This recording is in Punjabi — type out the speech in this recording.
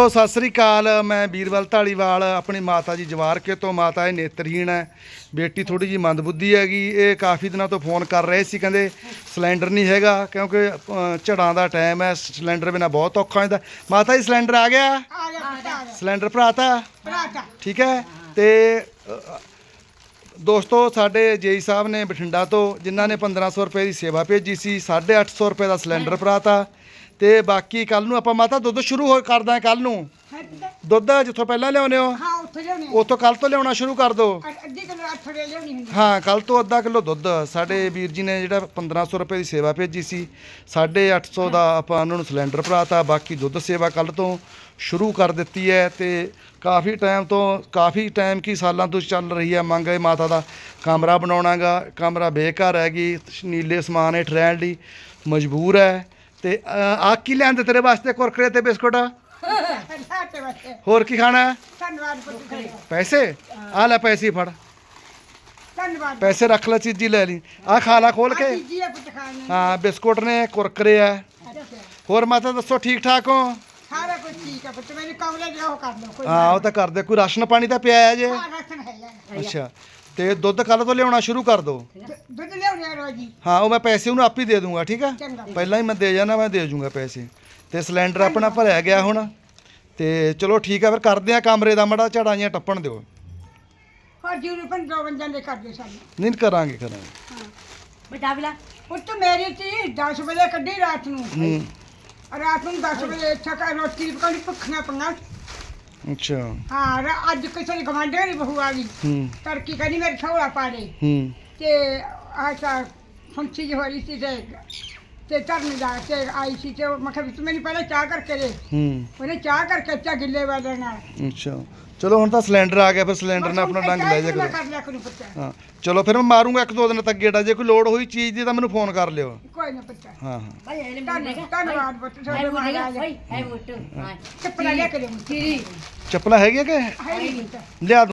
ਦੋਸਤੋ ਸਤਿ ਸ੍ਰੀ ਅਕਾਲ। ਮੈਂ ਵੀਰਵਲ ਢਾਲੀਵਾਲ ਆਪਣੀ ਮਾਤਾ ਜੀ ਜਵਾਰਕੇ ਤੋਂ। ਮਾਤਾ ਇਹ ਨੇਤਰਹੀਣ ਹੈ। ਬੇਟੀ ਥੋੜੀ ਜੀ ਮੰਦਬੁੱਧੀ ਹੈਗੀ। ਇਹ ਕਾਫੀ ਦਿਨਾਂ ਤੋਂ ਫੋਨ ਕਰ ਰਹੇ ਸੀ ਕਹਿੰਦੇ ਸਿਲੰਡਰ ਨਹੀਂ ਹੈਗਾ ਕਿਉਂਕਿ ਅ, ਝੜਾਂ ਦਾ ਟਾਈਮ ਹੈ। ਸਿਲੰਡਰ ਬਿਨਾ ਬਹੁਤ ਔਖਾ ਹੁੰਦਾ ਮਾਤਾ ਜੀ ਸਿਲੰਡਰ ਆ ਗਿਆ? ਆ ਜਾ ਪੁੱਤ ਆ ਜਾ ਸਿਲੰਡਰ ਭਰਾਤਾ? ਭਰਾਤਾ। ਠੀਕ ਹੈ? ਤੇ ਅ, ਦੋਸਤੋ ਸਾਡੇ ਜੇਈ ਸਾਹਿਬ ਨੇ ਬਠਿੰਡਾ ਤੋਂ ਜਿਨ੍ਹਾਂ ਨੇ 1500 ਰੁਪਏ ਦੀ ਸੇਵਾ ਭੇਜੀ ਸੀ 850 ਰੁਪਏ ਦਾ ਸਿਲੰਡਰ ਭਰਾਤਾ। ਤੇ ਬਾਕੀ ਕੱਲ ਨੂੰ ਆਪਾਂ ਮਾਤਾ ਦੁੱਧ ਸ਼ੁਰੂ ਹੋ ਕਰਦਾ ਕੱਲ ਨੂੰ। ਦੁੱਧ ਜਿੱਥੋਂ ਪਹਿਲਾਂ ਲਿਆਉਂਦੇ ਹੋ? ਹਾਂ ਉੱਥੇ ਲਿਆਉਣੀ ਉਤੋਂ ਕੱਲ ਤੋਂ ਲਿਆਉਣਾ ਸ਼ੁਰੂ ਕਰ ਦਿਓ। ਅੱਧੀ ਕਿਲੋ ਅੱਠੜੇ ਲਿਆਉਣੀ ਹੁੰਦੀ ਹਾਂ। ਕੱਲ ਤੋਂ ਅੱਧਾ ਕਿਲੋ ਦੁੱਧ। ਸਾਡੇ ਵੀਰ ਜੀ ਨੇ ਜਿਹੜਾ 1500 ਰੁਪਏ ਦੀ ਸੇਵਾ ਭੇਜੀ ਸੀ 850 ਦਾ ਆਪਾਂ ਉਹਨਾਂ ਨੂੰ ਸਿਲੰਡਰ ਭਰਾਤਾ ਬਾਕੀ ਦੁੱਧ ਸੇਵਾ ਕੱਲ ਤੋਂ ਸ਼ੁਰੂ ਕਰ ਦਿੱਤੀ ਹੈ ਤੇ ਕਾਫੀ ਟਾਈਮ ਤੋਂ ਕਾਫੀ ਟਾਈਮ ਕੀ ਸਾਲਾਂ ਤੋਂ ਚੱਲ ਰਹੀ ਹੈ ਮੰਗ ਹੈ ਮਾਤਾ ਦਾ। ਕਮਰਾ ਬਣਾਉਣਾਗਾ ਕਮਰਾ ਬੇਘਰ ਹੈਗੀ ਨੀਲੇ ਸਮਾਨ ਹੇਠ ਰਹਿਣ ਲਈ ਮਜਬੂਰ ਹੈ। ਤੇ ਅ, ਆ ਕੀ ਲਿਆਂਦੇ ਤੇਰੇ ਵਾਸਤੇ ਕੁਰਕਰੇ ਤੇ ਬਿਸਕੁਟ? ਸਾਡੇ ਵਾਸਤੇ ਹੋਰ ਕੀ ਖਾਣਾ? ਹੈ? ਧੰਨਵਾਦ ਪੁੱਤ ਪੈਸੇ? ਆ ਲੈ ਪੈਸੇ ਫੜ। ਧੰਨਵਾਦ ਪੈਸੇ ਰੱਖ ਲੈ ਚੀਜ਼ੀ ਲੈ ਲਈ। ਆ ਖਾ ਲਾ ਖੋਲ ਕੇ। ਜੀ ਆ ਪੁੱਤ ਖਾਣ ਨੂੰ ਹਾਂ ਬਿਸਕੁਟ ਨੇ ਕੁਰਕਰੇ ਆ ਅੱਛਾ। ਹੋਰ ਮਾਤਾ ਦੱਸੋ ਠੀਕ ਠਾਕ ਹੋ? ਸਾਰਾ ਕੁਝ ਠੀਕ ਆ ਪੁੱਤ ਮੈਨੂੰ ਕਮਲੇ ਜਿਹਾ ਉਹ ਕਰ ਲਓ ਕੋਈ ਹਾਂ ਉਹ ਤਾਂ ਕਰਦੇ ਕੋਈ ਰਾਸ਼ਨ ਪਾਣੀ ਤਾਂ ਪਿਆ ਹੈ ਜੇ। ਹਾਂ ਰਸਨ ਹੈ ਯਾਰ। ਅੱਛਾ। ਤੇ ਦੁੱਧ ਕੱਲ ਤੋਂ ਲਿਆਉਣਾ ਸ਼ੁਰੂ ਕਰ ਦੋ ਦੁ- ਦੁੱਧ ਲਿਆਉਣੀ ਆ ਰੋਜੀ ਹਾਂ ਉਹ ਮੈਂ ਪੈਸੇ ਉਹਨੂੰ ਆਪ ਹੀ ਦੇ ਦੂੰਗਾ ਠੀਕ ਆ ਚੰਗਾ। ਪਹਿਲਾਂ ਹੀ ਮੈਂ ਦੇ ਜਾਣਾ ਮੈਂ ਦੇ ਜੂੰਗਾ ਪੈਸੇ। ਤੇ ਸਿਲੰਡਰ ਆਪਣਾ ਭਰਿਆ ਗਿਆ ਹੁਣ। ਤੇ ਚਲੋ ਠੀਕ ਆ ਫਿਰ ਕਰਦੇ ਆ ਕਮਰੇ ਦਾ ਮੜਾ ਝੜਾਈਆਂ ਟੱਪਣ ਦਿਓ। ਹੋਰ ਜੂਰੀ ਪੰ ਦੋ ਬੰਦਿਆਂ ਦੇ ਕਰ ਦਿਓ ਸਾਨੂੰ। ਨਹੀਂ ਕਰਾਂਗੇ ਕਰਾਂਗੇ। ਬਟਾ ਬਿਲਾ ਪੁੱਤ ਮੇਰੀ ਤੀ 10 ਵਜੇ ਕੱਢੀ ਰਾਤ ਨੂੰ। ਹੂੰ। ਰਾਤ ਨੂੰ 10 ਵਜੇ ਇੱਥੇ ਕਾ ਰੋਟੀ ਪਕਾਉਣੀ ਭੁੱਖੀਆਂ ਪੰਗਾ। ਅੱਛਾ। ਹਾਂ ਰ- ਅੱਜ ਕਿਸੇ ਦੀ ਗਵਾਂਢੇ ਦੀ ਬਹੂ ਆ ਗਈ। ਹੂੰ। ਤੜਕੀ ਕਹਿੰਦੀ ਮੇਰੇ ਥੋੜਾ ਪਾ ਦੇ। ਹੂੰ। ਤੇ ਆਸ਼ਾ ਫੰਸੀ ਜਿਹੀ ਹੋ ਰਹੀ ਸੀ ਤੇ ਤੇ ਜਾ ਕੇ ਆਈ ਸੀ ਤੇ ਮੈਂ ਕਿਹਾ ਵੀ ਤੂੰ ਮੈਨੂੰ ਪਹਿਲਾਂ ਚਾਹ ਕਰਕੇ ਦੇ। ਹੂੰ। ਉਹਨੇ ਚਾਹ ਕਰਕੇ ਚਾ ਗਿੱਲੇ ਵਾਲੇ ਨਾਲ। ਅੱਛਾ। ਚਲੋ ਹੁਣ ਤਾਂ ਸਿਲੰਡਰ ਆ ਗਿਆ ਫਿਰ ਸਿਲੰਡਰ ਨਾਲ ਆਪਣਾ ਡੰਗ ਲੈ ਜਾ ਕਰੋ। ਕਰ ਲਿਆ ਕਰੂੰ ਪੁੱਤ ਹਾਂ ਚਲੋ ਫਿਰ ਮੈਂ ਮਾਰੂੰਗਾ ਇੱਕ ਦੋ ਦਿਨ ਤੱਕ ਗੇੜਾ ਜੇ ਕੋਈ ਲੋੜ ਹੋਈ ਚੀਜ਼ ਦੀ ਤਾਂ ਮੈਨੂੰ ਫੋਨ ਕਰ ਲਿਓ। ਕੋਈ ਨਾ ਪੁੱਤ ਹਾਂ ਹਾਂ। ਭਾਈ ਇਹਨੇ ਧੰਨ- ਧੰਨਵਾਦ ਤੁਹਾਡੇ ਬੁੱਢੇਗਾ ਮਹਾਰਾਜ ਭਾਈ ਹੈ ਚੱਪਲਾਂ ਲੈ ਕੇ ਦੇ ਚੀਰੀ। ਚੱਪਲਾਂ ਹੈਗੀਆਂ ਕਿ? ਹੈ ਨਹੀਂ ਪੁੱਤ ਲਿਆ